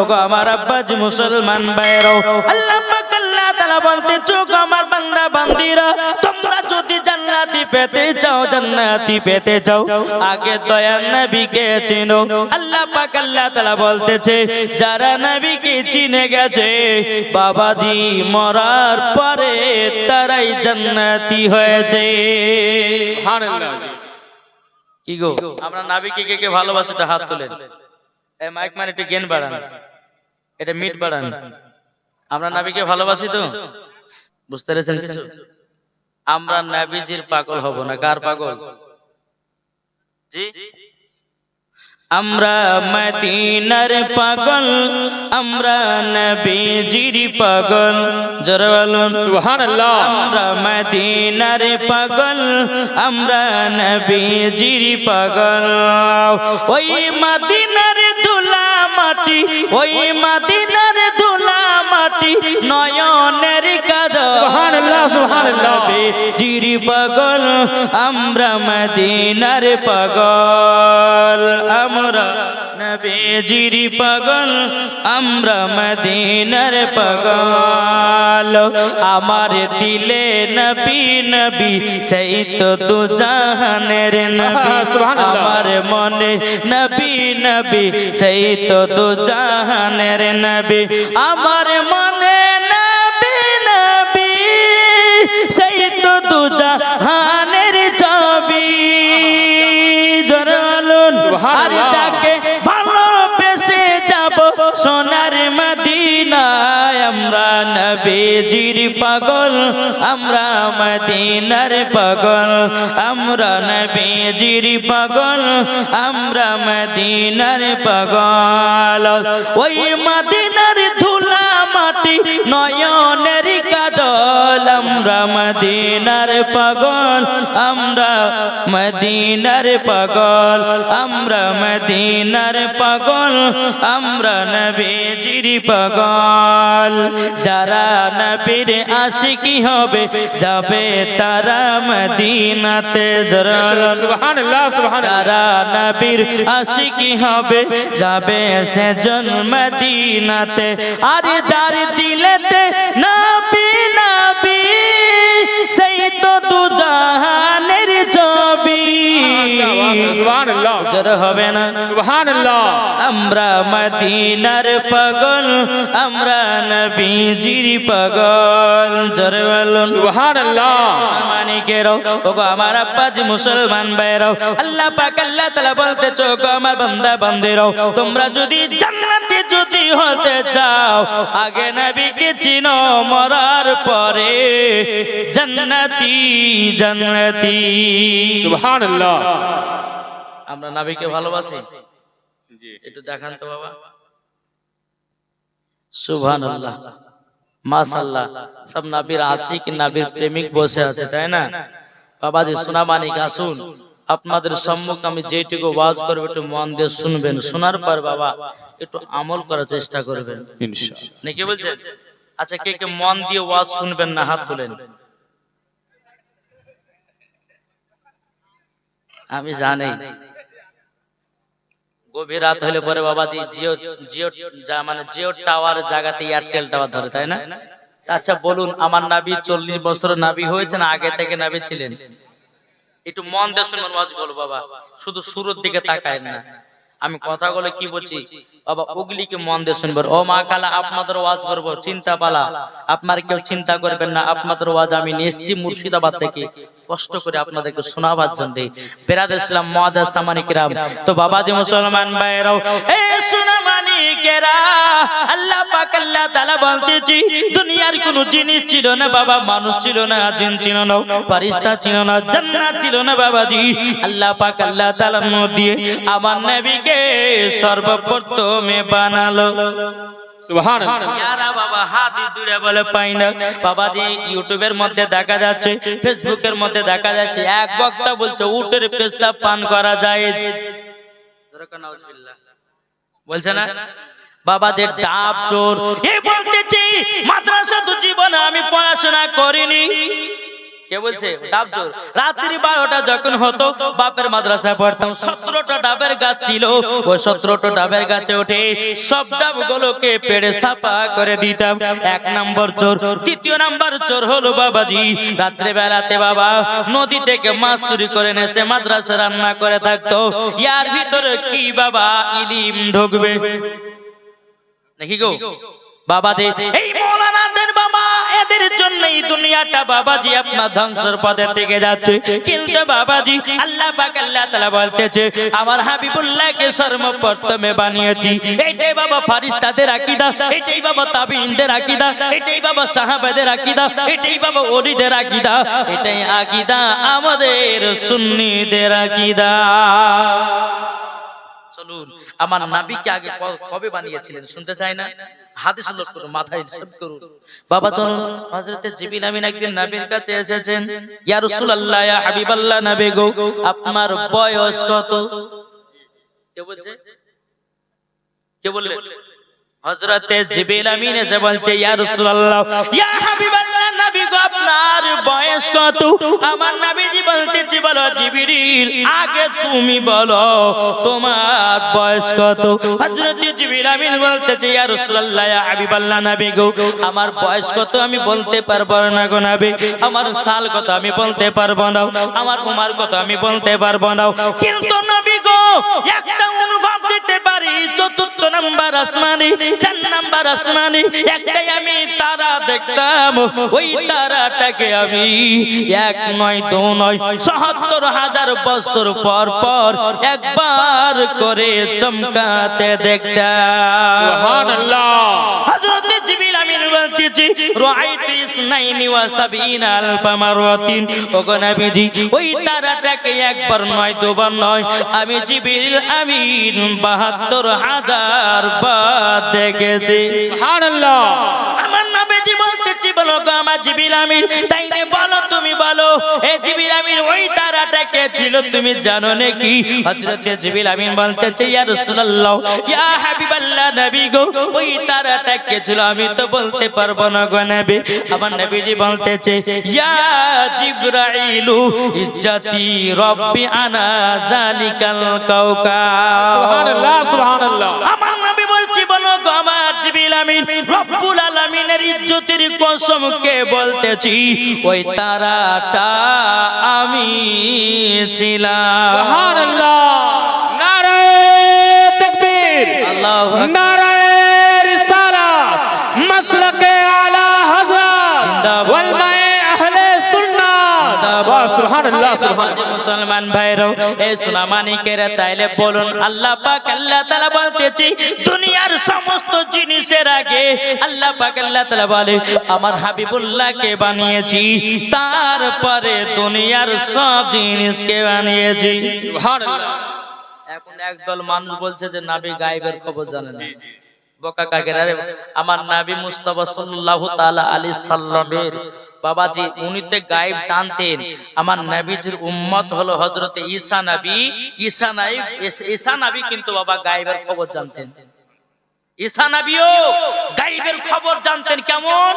ওগো আমার আব্বাজি মুসলমান ভাইরাও আল্লাহ পাক আল্লাহ তাআলা বলতে চোখ আমার বান্দা বান্দিরা তোমরা যদি জান্নাতি পেতে চাও জান্নাতি পেতে চাও আগে দয়ার নবীকে চিনো। আল্লাহ পাক আল্লাহ বলতেছে যারা নবীকে চিনে গেছে বাবাজি মরার পরে তারাই জান্নাতি হয়েছে। কি গো? আমরা নাবিকে কে কে হাত তোলেন। এই মাইক মানে একটু জ্ঞান বাড়ান। এটা মিট বাড়ান। আমরা নাবিকে ভালোবাসি তো? বুঝতে পেরেছেন কিছু? আমরা নাবিজির পাগল হব না। কার পাগল? জি? আমরা মদিনার পাগল আমরা নবীজির পাগল। জোরে বলুন। সুবহানাল্লাহ। আমরা মদিনার পাগল আমরা নবীজির পাগল। ওই ধুলা মাটি ওই মাদিনার ধুলা মাটি নয়নের। নবীজির পাগল আমরা মদিনার পাগল। আমরা নবীজির পাগল আমরা মদিনার পাগল। আমার দিলে নবী নবী সেই তো তু জাহানের নবী। আমার মনে নবী নবী সেই তো তু জাহানের নবী। আমার মনে নবী নবী সেই তো তু জাহানের ছবি। জরালুন আর। যাকে ভালোবেসে যাব আমরা নবীজির পাগল, আমরা মদিনার পাগল। আমরা নবীজির পাগল, আমরা মদিনার পাগল। ওই মদিনার ধুলা মাটি নয়নের কাজল আমরা মদিনার পাগল, আমরা মদিনার পাগল। আমরা মদিনার পাগল, আমরা নবীজির পাগল। যারা নবীর আশিকি হবে? যাবে তারা মদিনাতে জরা সুবহানাল্লাহ সুবহানাল্লাহ। যারা নবীর আশিকি হবে? যাবে সে জন্মদিনাতে আর যার দিলেতে নবী নবী সেই তো তু জাহানের ছবি। সুবহানাল্লাহ জোর হবে না। সুবহানাল্লাহ। আমরা মদিনার পাগল আমরা নবীজির পাগল। জোরে বলুন সুবহানাল্লাহ। মানিকেরও ওগো আমার আব্বাজি মুসলমান ভাইরাও আল্লাহ পাক আল্লাহ তাআলা বলতে চোখ আমার বান্দা বান্দিরাও তোমরা যদি জান্নাতে যদি হতে চাও আগে নবীকে চিনো মরার পরে জান্নাতি জান্নাতি। সুবহানাল্লাহ। আমরা নবীকে ভালোবাসি? জি। একটু দেখান তো বাবা। সুবহানাল্লাহ। মাশাআল্লাহ সব নাবির আশিক নবীর প্রেমিক বসে আছে তাই না? বাবাজি সোনা মানিক আসুন। আপনাদের সম্মুখ আমি যেটুকু ওয়াজ করব একটু মন দিয়ে শুনবেন। শোনার পর বাবা একটু আমল করার চেষ্টা করবেন। নাকি বলছেন? আচ্ছা কে কে মন দিয়ে ওয়াজ শুনবেন না হাত তুলেন। আমি জানি। গভীর রাত হলে পরে বাবাজি জিও জিও মানে জিও টাওয়ার জায়গাতে এয়ারটেল টাওয়ার ধরে, তাই না? আচ্ছা বলুন, আমার নাবি চল্লিশ বছর নাবি হয়েছে না আগে থেকে নাবি ছিলেন? একটু মন দেশ বলো বাবা। শুধু শুরুর দিকে তাকায় না। আমি কথা বলে কি বলছি? বাবা ওগুলিকে মন দিয়ে শুনবেন। ও মা কালা আপনাদের ওয়াজ করব। চিন্তা পালা আপনার কেউ চিন্তা করবেন না। আপনাদের ওয়াজ আমি নিয়ে এসেছি মুর্শিদাবাদ থেকে। কষ্ট করে আপনাদেরকে শোনাবার জন্য। বেরাদ ইসলাম মহাদাস সামানিকেরাম তো বাবাজি মুসলমান ভাইরাও এ সুনামানিকেরা আল্লাহ পাক আল্লাহ তাআলা বলতেছি দুনিয়ার কোন জিনিস ছিল না বাবা মানুষ ছিল না জিন ছিল না ছিল না জান্নাত ছিল না বাবাজি। আল্লাহ পাক আল্লাহ আমার নবীকে সর্বপ্রথমে বানালো। সুবহানাল্লাহ। ইয়ারা বাবা হাতি দূরে বলে পাই না। বাবাজি ইউটিউবের মধ্যে দেখা যাচ্ছে ফেসবুকের মধ্যে দেখা যাচ্ছে এক বক্তা বলছে উটের পেশাব পান করা যায় বলছে না? বাবাদের ডাব চোর। এই বলতেছি মাদ্রাসা তো জীবনে আমি পড়াশোনা করিনি। কে বলছে? ডাব জোর। রাত্রি বারোটা যখন হতো বাপের মাদ্রাসায় পড়তাম। সতেরোটা ডাবের গাছ ছিল। ওই সতেরোটা ডাবের গাছে উঠে সব ডাবগুলোকে পেড়ে সাফা করে দিতাম। এক নম্বর চোর তৃতীয় নাম্বার চোর। হলো বাবাজি। রাত্রে বেলাতে বাবা নদী থেকে মাছ চুরি করে নেছে মাদ্রাসা রান্না করে থাকতো। ইয়ার ভিতরে কি বাবা ইলিম ঢুকবে? নাকি গো। বাবাজি, এই মৌলানাদের বাবা, এদের জন্য এই দুনিয়াটা বাবাজি আপনার ধ্বংসের পথে থেকে যাচ্ছে। কিন্তু বাবাজি, আল্লাহ পাক আল্লাহ তাআলা বলতেছে, আমার হাবিবুল্লাহকে সর্বপ্রথমে বানিয়েছি। এটাই বাবা ফারিস্তাদের আকীদা, এটাই বাবা তাবিইনদের আকীদা, এটাই বাবা সাহাবাদের আকীদা, এটাই বাবা ওলিদের আকীদা, এটাই আকীদা আমাদের সুন্নিদের আকীদা। চলুন, আমার নাবিকে আগে কবে বানিয়েছিলেন, শুনতে চাই না? হাদিস লোক করুন মাথায় হিসাব করুন। বাবা চলুন হযরতে জিবিল আমিন একদিন নবীর কাছে এসেছেন। ইয়া রাসূলুল্লাহ ইয়া হাবিবাল্লাহ নবী গো আপনার বয়স কত? কে বলছে? কে বললেন হযরতে জিবিল আমিন এসে বলছে ইয়া রাসূলুল্লাহ ইয়া আপনার বয়স কত আমার নবীজি বলতেছে, বলো, জিবরিল, আগে তুমি বলো, তোমার বয়স কত? হযরত জিবরিল আমিন বলতেছে, ইয়া রাসূলুল্লাহ, ইয়া হাবিবাল্লাহ নবী গো, আমার বয়স কত আমি বলতে পারব না গো নবী? আমার সাল কত আমি বলতে পারব না? আমার উমার কত আমি বলতে পারব না? কিন্তু নবী গো, একটা অনুভব দিতে পারি? চতুর্থ নাম্বার আসমানি চার নাম্বার আসমানি একটাই আমি তারা দেখতাম। ওই তারাটাকে আমি এক নয় দু নয় সহাত্তর হাজার বছর পর পর একবার করে চমকাতে দেখতাম। হযরত আমিন বলতেছি রাআইতু ইসনাইনি ওয়া সাবিনা আলফা মাররাতিন। ওগো নবীজি, ওই তারাটাকে একবার নয়, দুবার নয়। আমি জিবরিল আমিন 72 হাজার বার দেখেছি। সুবহানাল্লাহ। বলো জিবিল আমিন তাই বলো তুমি বলো এ জিবিল আমিন ওই তারাটাকে ছিল তুমি জানো নাকি? হযরত জিবিল আমিন বলতেছে ইয়া রাসূলুল্লাহ ইয়া হাবিবাল্লাহ নবী গো ওই তারাটাকে ছিল? আমি তো বলতে পারব না গো নবী। আমার নবীজি বলতেছে ইয়া জিবরাইলু ইজ্জতি রব্বি আনা জালিকাল কাউকাব। সুবহানাল্লাহ সুবহানাল্লাহ। আমার আমার জিবিল আমিন রব্বুল আলামিনের ইজ্জতের কসম কে বলতেছি ওই তারাটা আমি ছিলাম। সুবহানাল্লাহ সুবহানাল্লাহ। মুসলমান ভাইরাও এই তাইলে বলুন আল্লাহ পাক আল্লাহ তাআলা বলতেছি দুনিয়ার সমস্ত জিনিসের আগে আল্লাহ পাক আল্লাহ তাআলা বলে আমার হাবিবুল্লাহকে বানিয়েছি তারপরে দুনিয়ার সব জিনিসকে বানিয়েছি। সুবহানাল্লাহ। এখন একদল মানুষ বলছে যে নাবি গায়েবের খবর জানে না। আমার নাবি মুস্তাফা সাল্লাল্লাহু তাআলা সাল্লামের বাবাজি, উনি তে গায়েব জানতেন। আমার নবীজির উম্মত হলো হযরতে ঈসা নবী। ঈসা নবী ঈসা নবী কিন্তু বাবা গায়েবের খবর জানতেন। ঈসা নবীও গায়েবের খবর জানতেন কেমন?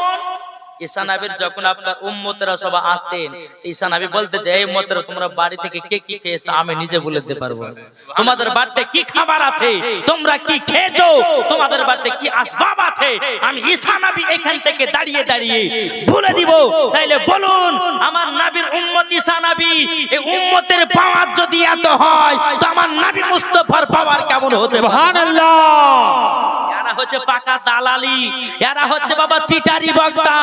ঈসা নবীর যখন আপনার উম্মতেরা সব আসতেন ঈসা নবী বলতে যে এই উম্মতেরা তোমরা বাড়ি থেকে কে কি খেয়েছো? আমি নিজে বলে দিতে পারব। তোমাদের বাড়িতে কি খাবার আছে? তোমরা কি খেয়েছো? তোমাদের বাড়িতে কি আসবাব আছে? আমি ঈসা নবী এখান থেকে দাঁড়িয়ে দাঁড়িয়ে বলে দিব। তাইলে বলুন আমার নবীর উম্মত ঈসা নবী এই উম্মতের পাওয়ার যদি এত হয় তো আমার নবী মুস্তাফার পাওয়ার কেমন হতে সুবহানাল্লাহ। হচ্ছে পাকা দালালি, এরা হচ্ছে বাবা চিটারি বক্তা।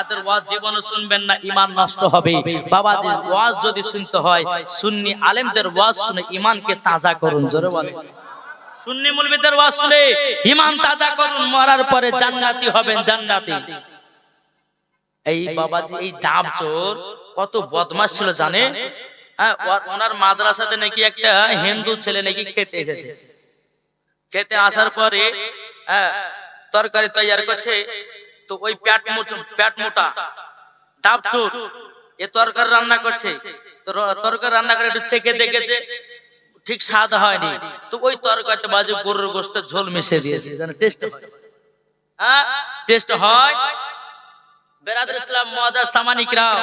এদের ওয়াজ জীবনে শুনবেন না নষ্ট হবে। বাবা, যে ওয়াজ যদি শুনতে হয়, সুন্নি আলেমদের ওয়াজ শুনে তাজা করুন, জোরে সুন্নি মুলবিদের ওয়াজ শুনে তাজা করুন, মরার পরে হবেন এই এই চোর কত বদমাশ ছিল জানে হ্যাঁ ওনার মাদ্রাসাতে নাকি একটা হিন্দু ছেলে নাকি খেতে এসেছে। খেতে আসার পরে হ্যাঁ, তরকারি তৈরি করছে তো ওই প্যাট প্যাট মোটা ডাব এ তরকারি রান্না করছে। তরকারি রান্না করে একটু চেকে দেখেছে ঠিক স্বাদ হয়নি। তো ওই তরকারিতে বাজে গরুর গোস্তের ঝোল মিশিয়ে দিয়েছে যেন টেস্ট হ্যাঁ। টেস্ট হয়। বেরাদুল ইসলাম মহাদাস সামানিকরাম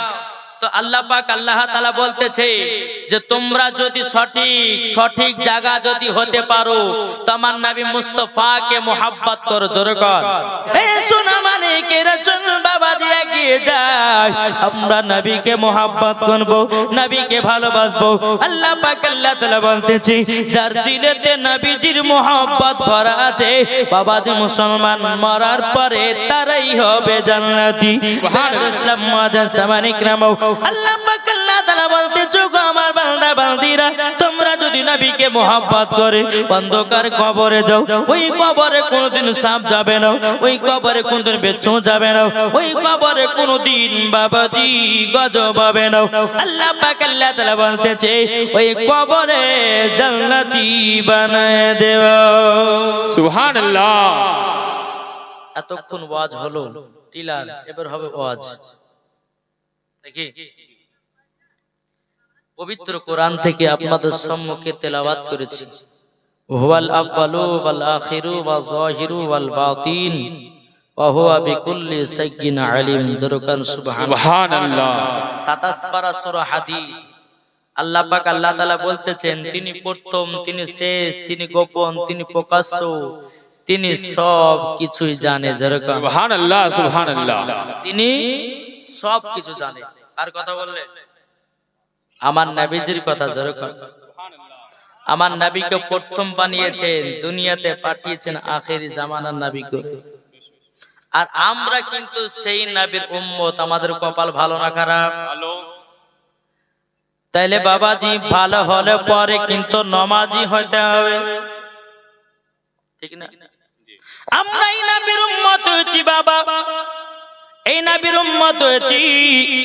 তো আল্লাহ পাক আল্লাহ তাআলা বলতেছে যে তোমরা যদি সঠিক সঠিক জায়গা যদি হতে পারো তো আমার নবী মুস্তাফাকে মোহাব্বত করো জোরে কর এ মানে কে বাবা দিয়ে এগিয়ে যায়। আমরা নবীকে মোহাব্বত করব নবীকে ভালোবাসবো। আল্লাহ পাক আল্লাহ তাআলা বলতেছে যার দিলেতে নবীজির মোহাব্বত ভরা আছে বাবা যে মুসলমান মরার পরে তারাই হবে জান্নাতি। ইসলাম মাদান সামানিক নামও আল্লাহ পাক আল্লাহ তাআলা বলতে চোখ আমার বান্দা বান্দিরা তোমরা যদি নবীকে মোহাব্বত করে অন্ধকার কবরে যাও ওই কবরে কোনোদিন সাপ যাবে না ওই কবরে কোনোদিন বেচ্ছ যাবে না ওই কবরে কোনোদিন বাবাজি গজব হবে না। আল্লাহ পাক আল্লাহ তাআলা বলতেছে ওই কবরে জান্নাতি বানায় দেওয়া সুবহানাল্লাহ। এতক্ষণ ওয়াজ হলো টিলার এবার হবে ওয়াজ। দেখি। পবিত্র কোরআন থেকে আপনাদের সম্মুখে তেলাওয়াত করেছি। হুয়াল আউয়ালু ওয়াল আখিরু ওয়াল যাহিরু ওয়াল বাতিন। ওয়া হুয়া বিকুল্লি সাইয়্যিন আলিম। জরকান সুবহানাল্লাহ। 27 পারা সূরা হাদিদ। আল্লাহ পাক আল্লাহ তাআলা বলতেছেন তিনি প্রথম তিনি শেষ তিনি গোপন তিনি প্রকাশ্য তিনি সব কিছুই জানে যেরকম সুবহানাল্লাহ সুবহানাল্লাহ। তিনি সব কিছু জানে। আর কথা বললেন আমার নবীজির কথা যেরকম আমার নবীকে প্রথম বানিয়েছেন দুনিয়াতে পাঠিয়েছেন আখেরি জামানার নবীকে। আর আমরা কিন্তু সেই নবীর উম্মত আমাদের কপাল ভালো না খারাপ? তাইলে বাবাজি ভালো হলে পরে কিন্তু নমাজি হইতে হবে। ঠিক না? আমরা এই নবীর উম্মত হয়েছি বাবা। এই নবীর উম্মত হয়েছি।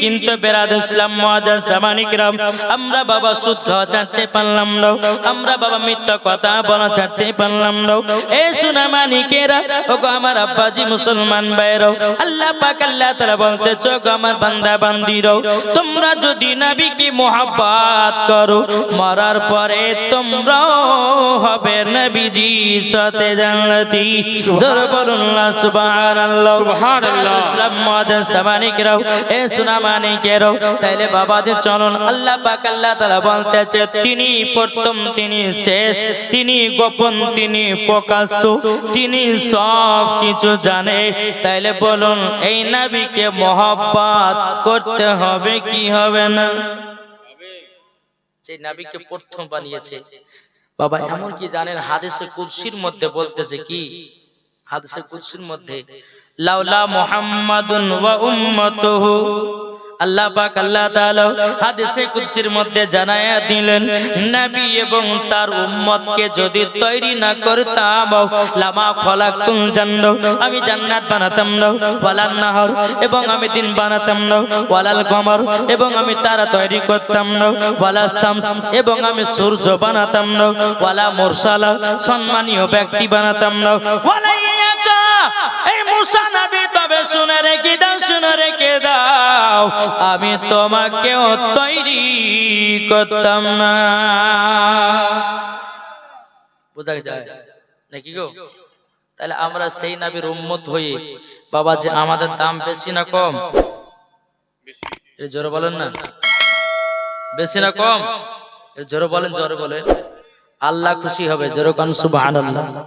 কিন্তু বেরাদ ইসলাম মুআজ্জাজ জামানিকরাম আমরা বাবা সুদ খাওয়া ছাড়তে পারলাম না। আমরা বাবা মিথ্যা কথা বলা ছাড়তে পারলাম না। এ সোনা মানিকেরা ও গো আমার আব্বাজি মুসলমান ভাইরাও আল্লাহ পাক আল্লাহ তাআলা বলতে চোখ আমার বান্দা বান্দিরাও। তোমরা যদি নবীকে মোহাব্বত করো মরার পরে তোমরাও হবে নবীজি সাথে জান্নাতি। না সুবহানাল্লাহ। সুবহানাল্লাহ। ইসলাম মাদান সামানিকরাও এ সোনা মানিকেরাও তাইলে বাবাদের চলন, আল্লাহ পাক আল্লাহ বলতেছে, তিনি প্রথম, তিনি শেষ, তিনি গোপন, তিনি প্রকাশ্য, তিনি সব কিছু জানে। তাইলে বলুন, এই মোহাব্বত করতে হবে কি হবে না? নবীকে প্রথম বানিয়েছে। বাবা এমন কি জানেন হাদিসে কুদসির মধ্যে বলতেছে কি? হাদিসে কুদসির মধ্যে লাউলা মুহাম্মাদুন ওয়া উম্মাতুহু। আল্লাহ পাক আল্লাহ তাআলা হাদিসে কুদসির মধ্যে জানায়া দিলেন নবী এবং তার উম্মতকে যদি তৈরি না করতাম লামা খলাকতুল জান্নাত আমি জান্নাত বানাতাম না ওয়ালান নাহর এবং আমি দিন বানাতাম না ওয়ালাল কমর এবং আমি তারা তৈরি করতাম না ওয়ালা শামস এবং আমি সূর্য বানাতাম না ওয়ালা মুরসালা সম্মানীয় ব্যক্তি বানাতাম না ওয়ালা এই মুসা নবী তবে শুনে রেখে দাও, শুনে রেখে দাও। আমি তোমাকেও তৈরি করতাম না। বোঝা যায়? নাকি গো? তাহলে আমরা সেই নবীর উম্মত হয়ে, বাবা যে আমাদের দাম বেশি না কম? জোরে বলেন না। বেশি না কম? জোরে বলেন জোরে বলেন। আল্লাহ খুশি হবে জোরে কান সুবহানাল্লাহ।